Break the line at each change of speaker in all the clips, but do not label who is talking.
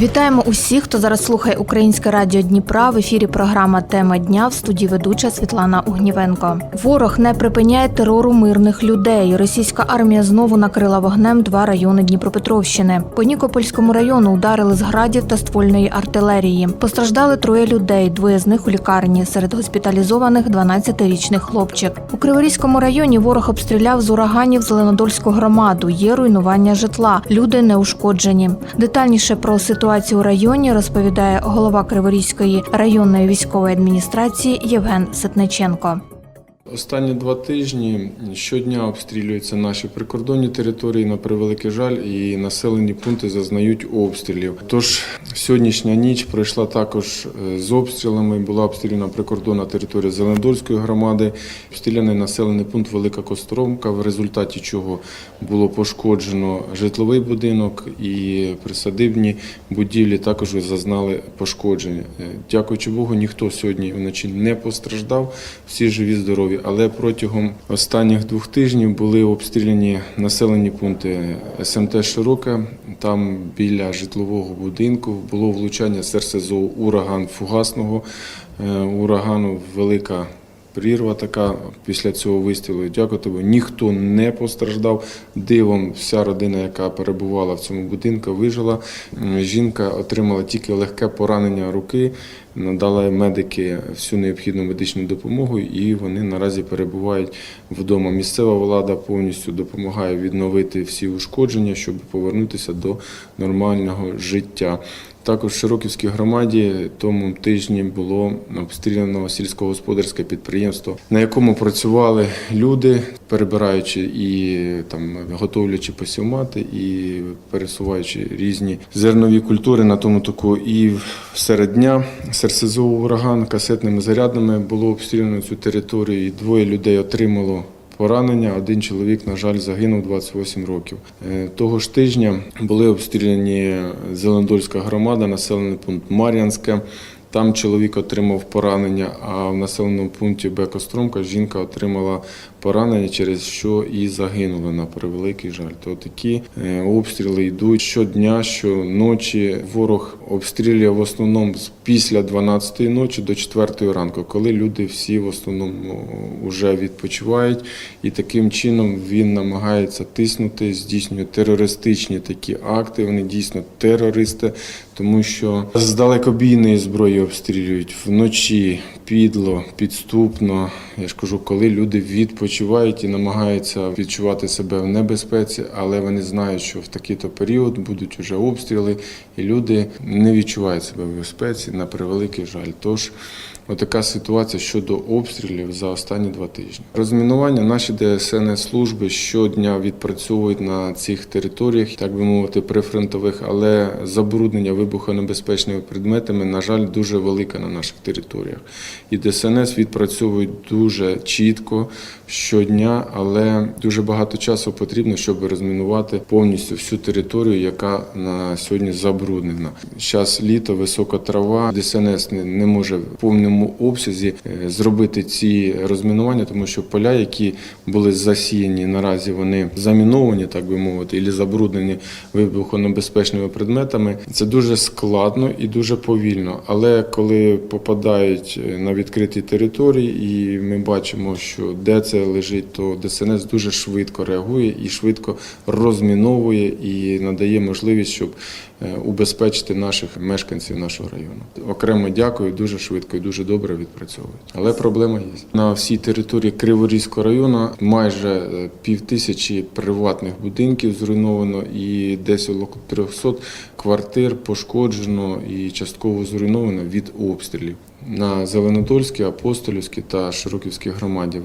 Вітаємо усіх, хто зараз слухає Українське радіо Дніпра. В ефірі програма Тема дня в студії ведуча Світлана Огнівенко. Ворог не припиняє терору мирних людей. Російська армія знову накрила вогнем два райони Дніпропетровщини. По Нікопольському району ударили з градів та ствольної артилерії. Постраждали троє людей. Двоє з них у лікарні. Серед госпіталізованих 12-річний хлопчик. У Криворізькому районі ворог обстріляв з ураганів Зеленодольську громаду. Є руйнування житла. Люди не ушкоджені. Детальніше про ситуацію у районі розповідає голова Криворізької районної військової адміністрації Євген Ситниченко.
Останні два тижні щодня обстрілюються наші прикордонні території на превеликий жаль, і населені пункти зазнають обстрілів. Тож сьогоднішня ніч пройшла також е, з обстрілами. Була обстріляна прикордонна територія Зеленодольської громади, обстріляний населений пункт Велика Костромка, в результаті чого було пошкоджено житловий будинок і присадибні будівлі також зазнали пошкодження. Е, Дякуючи Богу, ніхто сьогодні вночі не постраждав, всі живі, здорові. Але протягом останніх двох тижнів були обстріляні населені пункти СМТ Широка. Там біля житлового будинку було влучання СРСЗО ураган фугасного е, урагану, велика Прірва така після цього вистрілу. Дякую тобі. Ніхто не постраждав. Дивом вся родина, яка перебувала в цьому будинку, вижила. Жінка отримала тільки легке поранення руки. Надали медики всю необхідну медичну допомогу, і вони наразі перебувають вдома. Місцева влада повністю допомагає відновити всі ушкодження, щоб повернутися до нормального життя. Також в Широківській громаді тому тижні було обстріляно сільськогосподарське підприємство, на якому працювали люди, перебираючи і там готовлячи посівмати, і пересуваючи різні зернові культури на тому таку. І серед дня СРСЗО ураган касетними зарядами було обстріляно цю територію. і Двоє людей отримало поранення. Один чоловік, на жаль, загинув 28 років. Е, Того ж тижня були обстріляні Зелендольська громада, населений пункт Мар'янське. Там чоловік отримав поранення, а в населеному пункті Бекостромка жінка отримала поранення, через що і загинула на превеликий жаль. То такі е, обстріли йдуть щодня, щоночі. Ворог обстрілює в основному з після 12-ї ночі до 4-ї ранку, коли люди всі в основному вже відпочивають, і таким чином він намагається тиснути, здійснює терористичні такі акти. Вони дійсно терористи, тому що з далекобійної зброї обстрілюють вночі, підло, підступно. Я ж кажу, коли люди відпочивають і намагаються відчувати себе в небезпеці, але вони знають, що в такий-то період будуть вже обстріли, і люди не відчувають себе в безпеці на превеликий жаль. Тож Отака ситуація щодо обстрілів за останні два тижні. Розмінування наші ДСНС служби щодня відпрацьовують на цих територіях, так би мовити, прифронтових, але забруднення вибухонебезпечними предметами, на жаль, дуже велике на наших територіях. І ДСНС відпрацьовують дуже чітко щодня, але дуже багато часу потрібно, щоб розмінувати повністю всю територію, яка на сьогодні забруднена. Зараз літо, висока трава. ДСНС не, може в повному обсязі е, зробити ці розмінування, тому що поля, які були засіяні наразі, вони заміновані, так би мовити, і забруднені вибухонебезпечними предметами. Це дуже складно і дуже повільно. Але коли попадають е, на відкриті території, і ми бачимо, що де це лежить, то ДСНС дуже швидко реагує і швидко розміновує і надає можливість, щоб убезпечити наших мешканців нашого району. Окремо дякую, дуже швидко і дуже добре відпрацьовують. Але проблема є. На всій території Криворізького району майже пів тисячі приватних будинків зруйновано і десь около 300 квартир пошкоджено і частково зруйновано від обстрілів. На Зеленодольській, Апостолівській та Широківській громаді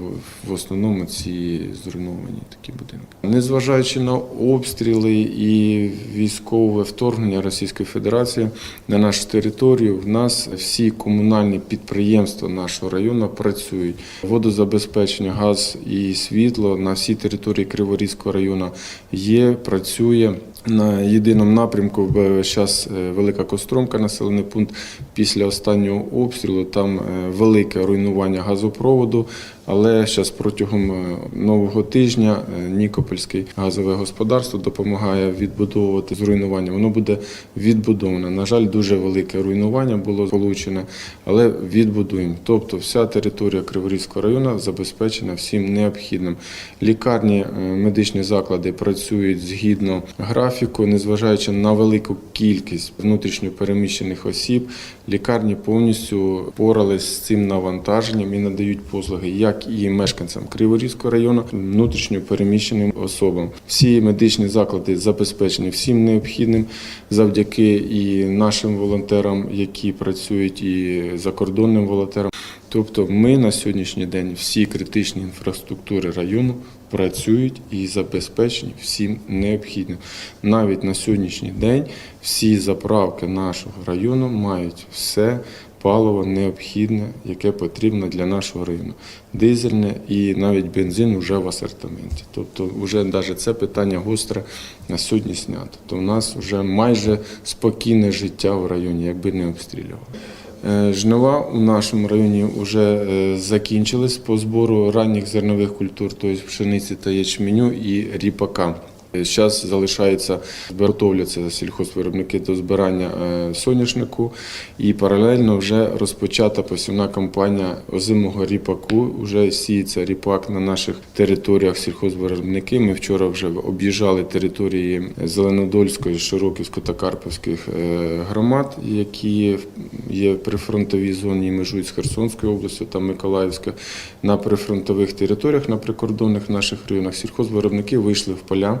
в- основному ці зруйновані такі будинки. Незважаючи на обстріли і військове вторгнення Російської Федерації на нашу територію, в нас всі комунальні підприємства нашого району працюють. Водозабезпечення, газ і світло на всій території Криворізького району є, працює. На єдиному напрямку зараз велика Костромка, населений пункт. Після останнього обстрілу там е, велике руйнування газопроводу. Але зараз протягом е, нового тижня е, Нікопольське газове господарство допомагає відбудовувати зруйнування. Воно буде відбудоване. На жаль, дуже велике руйнування було получене, але відбудуємо. Тобто вся територія Криворізького району забезпечена всім необхідним. Лікарні, е, медичні заклади працюють згідно графіку, незважаючи на велику кількість внутрішньо переміщених осіб. Лікарні повністю впорались з цим навантаженням і надають послуги як і мешканцям Криворізького району, внутрішньо переміщеним особам. Всі медичні заклади забезпечені всім необхідним завдяки і нашим волонтерам, які працюють, і закордонним волонтерам. Тобто, ми на сьогоднішній день всі критичні інфраструктури району працюють і забезпечені всім необхідним. Навіть на сьогоднішній день всі заправки нашого району мають все паливо необхідне, яке потрібно для нашого району. Дизельне і навіть бензин вже в асортименті. Тобто, вже навіть це питання гостре на сьогодні знято. Тобто, у нас вже майже спокійне життя в районі, якби не обстрілювали. Е, Жнива у нашому районі вже е, закінчились по збору ранніх зернових культур, тобто пшениці та ячменю і ріпака. Зараз залишається готовляться сільхозвиробники до збирання е, соняшнику і паралельно вже розпочата посівна кампанія озимого ріпаку. Вже сіється ріпак на наших територіях сільхозвиробники. Ми вчора вже об'їжджали території Зеленодольської, Широківської та Карпівських е, громад, які є при фронтовій зоні і межують з Херсонською областю та Миколаївською. На прифронтових територіях, на прикордонних наших районах сільхозвиробники вийшли в поля,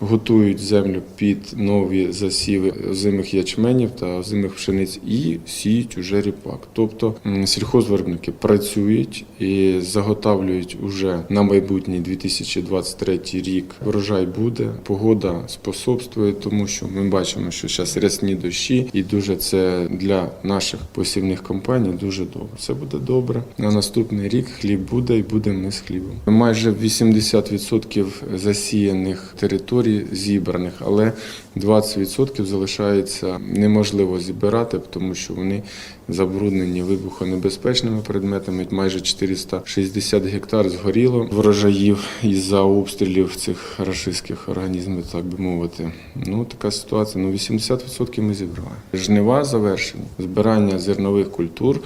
готують землю під нові засіви озимих ячменів та озимих пшениць і сіють уже ріпак. Тобто сільхозвиробники працюють і заготавлюють уже на майбутній 2023 рік. Врожай буде, погода способствує, тому що ми бачимо, що зараз рясні дощі, і дуже це для наших посівних компаній дуже добре. Все буде добре. На наступний рік хліб буде і будемо ми з хлібом. Майже 80% засіяних територій зібраних, але 20% залишається неможливо зібрати, тому що вони забруднені вибухонебезпечними предметами. Майже 460 гектар згоріло врожаїв із-за обстрілів цих рашистських організмів, так би мовити. Ну така ситуація. Ну 80% ми зібрали. Жнива завершені. Збирання зернових культур.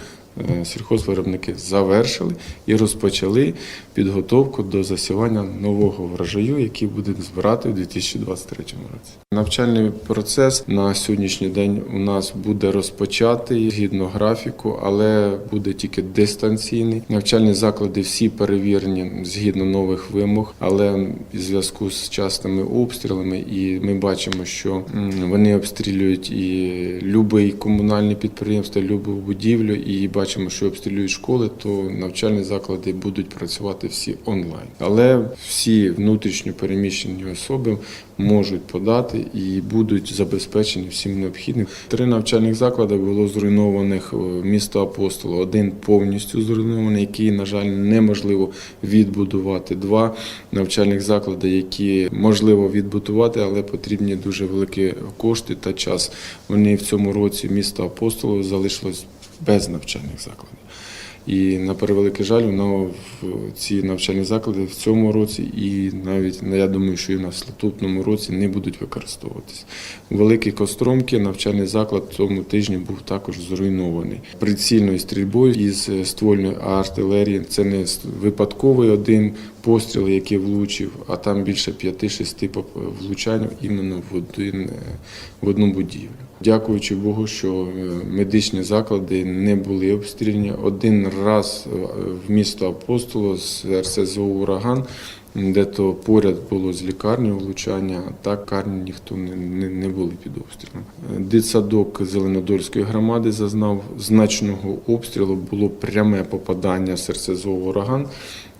Е, Сільхозвиробники завершили і розпочали підготовку до засівання нового врожаю, який будемо збирати у 2023 році. Навчальний процес на сьогоднішній день у нас буде розпочатий згідно графіку, але буде тільки дистанційний. Навчальні заклади всі перевірені згідно нових вимог, але в зв'язку з частими обстрілами, і ми бачимо, що вони обстрілюють і любий комунальне підприємство, любу будівлю, і бачимо, що обстрілюють школи, то навчальні заклади будуть працювати всі онлайн. Але всі внутрішньо переміщені особи можуть подати і будуть забезпечені всім необхідним. Три навчальних заклади було зруйнованих в місто Апостоло. Один повністю зруйнований, який, на жаль, неможливо відбудувати. Два навчальних заклади, які можливо відбудувати, але потрібні дуже великі кошти та час. Вони в цьому році місто Апостоло залишилось без навчальних закладів. І на превеликий жаль, воно ці навчальні заклади в цьому році і навіть ну, я думаю, що і в наступному році не будуть використовуватись. У Великій Костромки навчальний заклад цьому тижні був також зруйнований прицільною стрільбою із е, ствольної артилерії. Це не випадковий один постріл, який влучив, а там більше 5-6 влучань іменно в один е, в одну будівлю. Дякуючи Богу, що е, медичні заклади не були обстріляні. Один раз е, в місто Апостоло з РСЗО Ураган де то поряд було з лікарнею влучання, а так карні ніхто не, не, не були під обстрілом. Дитсадок Зеленодольської громади зазнав значного обстрілу, було пряме попадання в серцезовий ураган.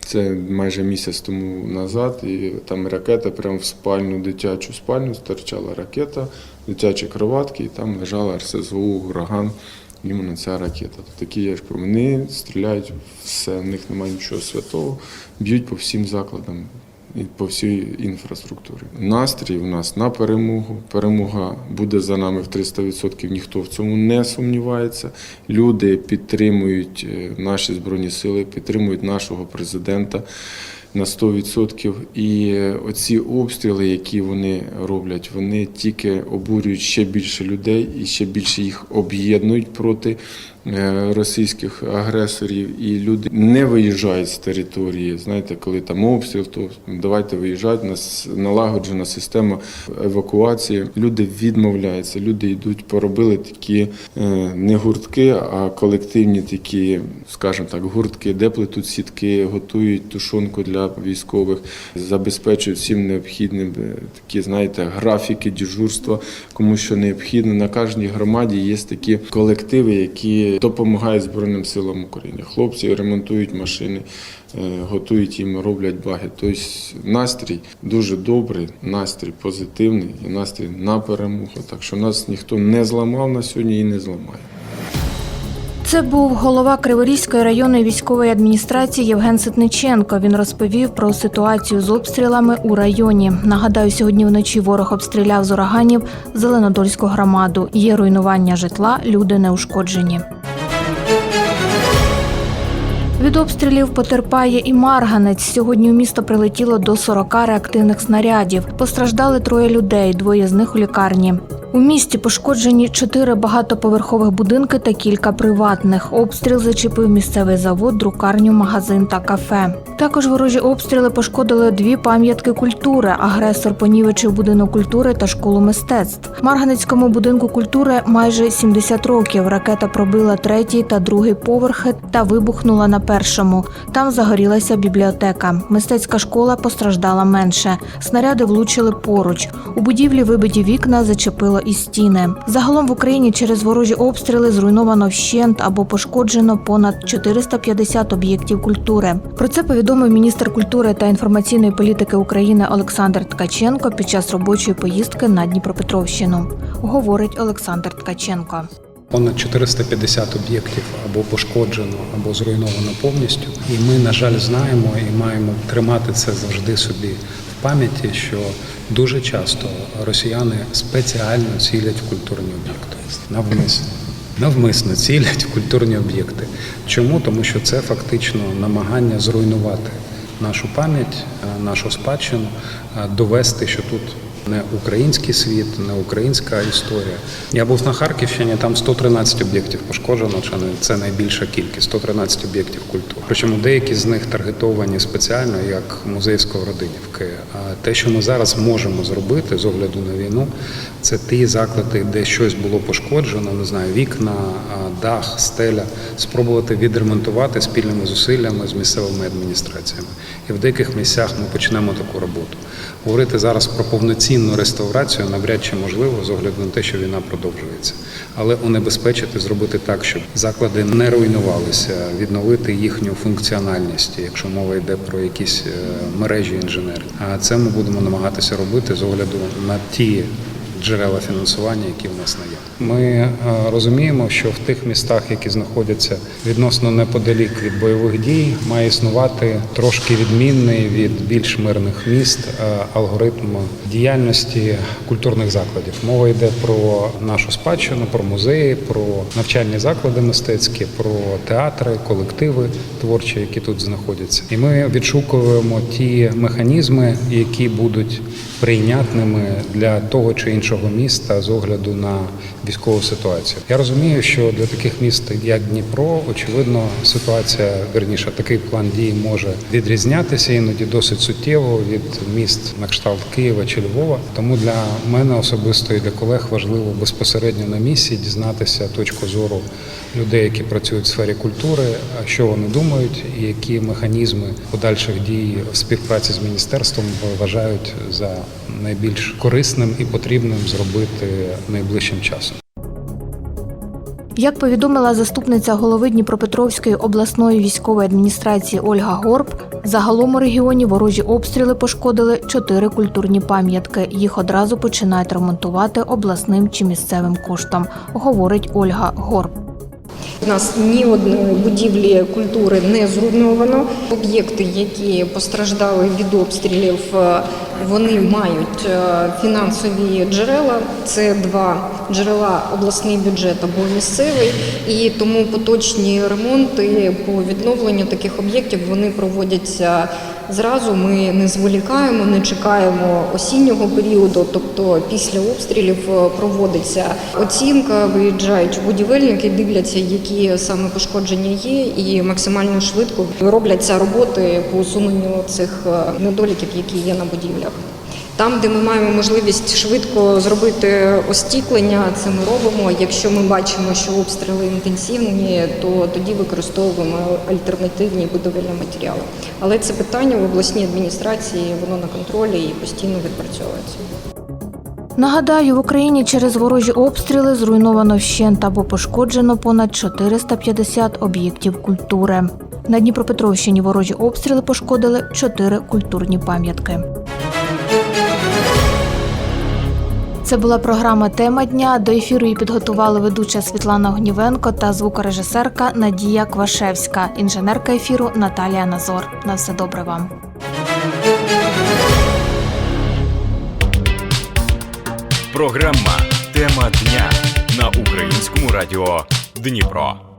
Це майже місяць тому назад, і там ракета прямо в спальню, дитячу спальню, стирчала ракета, дитячі кроватки, і там лежала РСЗО, ураган, іменно ця ракета. Такі я ж про вони стріляють все, в них немає нічого святого, б'ють по всім закладам і по всій інфраструктурі. Настрій у нас на перемогу. Перемога буде за нами в 300%, ніхто в цьому не сумнівається. Люди підтримують е, наші збройні сили, підтримують нашого президента. На 100%. І е, оці обстріли, які вони роблять, вони тільки обурюють ще більше людей і ще більше їх об'єднують проти російських агресорів. І люди не виїжджають з території. Знаєте, коли там обстріл, то давайте виїжджати. Нас налагоджена система евакуації. Люди відмовляються, люди йдуть, поробили такі е, не гуртки, а колективні такі, скажімо так, гуртки, де плетуть сітки, готують тушонку для військових, забезпечують всім необхідним е, такі, знаєте, графіки, дежурства, кому що необхідно. На кожній громаді є такі колективи, які допомагають Збройним силам України. Хлопці ремонтують машини, е, готують їм, роблять баги. Тобто настрій дуже добрий, настрій позитивний і настрій на перемогу. Так що нас ніхто не зламав на сьогодні і не зламає.
Це був голова Криворізької районної військової адміністрації Євген Ситниченко. Він розповів про ситуацію з обстрілами у районі. Нагадаю, сьогодні вночі ворог обстріляв з ураганів Зеленодольську громаду. Є руйнування житла, люди не ушкоджені. Від обстрілів потерпає і Марганець. Сьогодні у місто прилетіло до 40 реактивних снарядів. Постраждали троє людей, двоє з них у лікарні. У місті пошкоджені чотири багатоповерхових будинки та кілька приватних. Обстріл зачепив місцевий завод, друкарню, магазин та кафе. Також ворожі обстріли пошкодили дві пам'ятки культури. Агресор понівечив будинок культури та школу мистецтв. Марганецькому будинку культури майже 70 років. Ракета пробила третій та другий поверхи та вибухнула на першому. Там загорілася бібліотека. Мистецька школа постраждала менше. Снаряди влучили поруч. У будівлі вибиті вікна і стіни. Загалом в Україні через ворожі обстріли зруйновано вщент або пошкоджено понад 450 об'єктів культури. Про це повідомив міністр культури та інформаційної політики України Олександр Ткаченко під час робочої поїздки на Дніпропетровщину. Говорить Олександр Ткаченко.
Понад 450 об'єктів або пошкоджено, або зруйновано повністю. І ми, на жаль, знаємо і маємо тримати це завжди собі пам'яті, що дуже часто росіяни спеціально цілять в культурні об'єкти. Навмисно. Навмисно цілять в культурні об'єкти. Чому? Тому що це фактично намагання зруйнувати нашу пам'ять, е, нашу спадщину, е, довести, що тут не український світ, не українська історія. Я був на Харківщині, там 113 об'єктів пошкоджено, це найбільша кількість 113 об'єктів культури. Причому деякі з них таргетовані спеціально як музей Сковородинівки. А те, що ми зараз можемо зробити з огляду на війну, це ті заклади, де щось було пошкоджено, не знаю, вікна, дах, стеля, спробувати відремонтувати спільними зусиллями з місцевими адміністраціями. І в деяких місцях ми почнемо таку роботу. Говорити зараз про повноцінну реставрацію навряд чи можливо з огляду на те, що війна продовжується, але унебезпечити, зробити так, щоб заклади не руйнувалися, відновити їхню функціональність, якщо мова йде про якісь е, мережі інженерні. А це ми будемо намагатися робити з огляду на ті джерела фінансування, які в нас наявні. Ми е, розуміємо, що в тих містах, які знаходяться відносно неподалік від бойових дій, має існувати трошки відмінний від більш мирних міст е, алгоритм діяльності культурних закладів. Мова йде про нашу спадщину, про музеї, про навчальні заклади мистецькі, про театри, колективи творчі, які тут знаходяться. І ми відшукуємо ті механізми, які будуть прийнятними для того чи іншого міста з огляду на військову ситуацію. Я розумію, що для таких міст, як Дніпро, очевидно, ситуація верніше такий план дій може відрізнятися іноді досить суттєво від міст на кшталт Києва чи Львова. Тому для мене особисто і для колег важливо безпосередньо на місці дізнатися точку зору людей, які працюють в сфері культури, що вони думають, і які механізми подальших дій в співпраці з міністерством вважають за найбільш корисним і потрібним зробити найближчим часом.
Як повідомила заступниця голови Дніпропетровської обласної військової адміністрації Ольга Горб, загалом у регіоні ворожі обстріли пошкодили чотири культурні пам'ятки. Їх одразу починають ремонтувати обласним чи місцевим коштом, говорить Ольга Горб.
У нас ні одної будівлі культури не зруйновано. Об'єкти, які постраждали від обстрілів, е, вони мають е, фінансові джерела. Це два джерела обласний бюджет або місцевий. І тому поточні ремонти по відновленню таких об'єктів вони проводяться зразу. Ми не зволікаємо, не чекаємо осіннього періоду. Тобто після обстрілів е, проводиться оцінка, виїжджають будівельники, дивляться, які саме пошкодження є, і максимально швидко робляться роботи по усуненню цих е, недоліків, які є на будівлях. Там, де ми маємо можливість швидко зробити остіклення, це ми робимо. Якщо ми бачимо, що обстріли інтенсивні, то тоді використовуємо альтернативні будівельні матеріали. Але це питання в обласній адміністрації, воно на контролі і постійно відпрацьовується.
Нагадаю, в Україні через ворожі обстріли зруйновано вщент або пошкоджено понад 450 об'єктів культури. На Дніпропетровщині ворожі обстріли пошкодили чотири культурні пам'ятки. Це була програма Тема дня. До ефіру її підготували ведуча Світлана Огнівенко та звукорежисерка Надія Квашевська, інженерка ефіру Наталія Назор. На все добре вам.
Програма Тема дня на українському радіо Дніпро.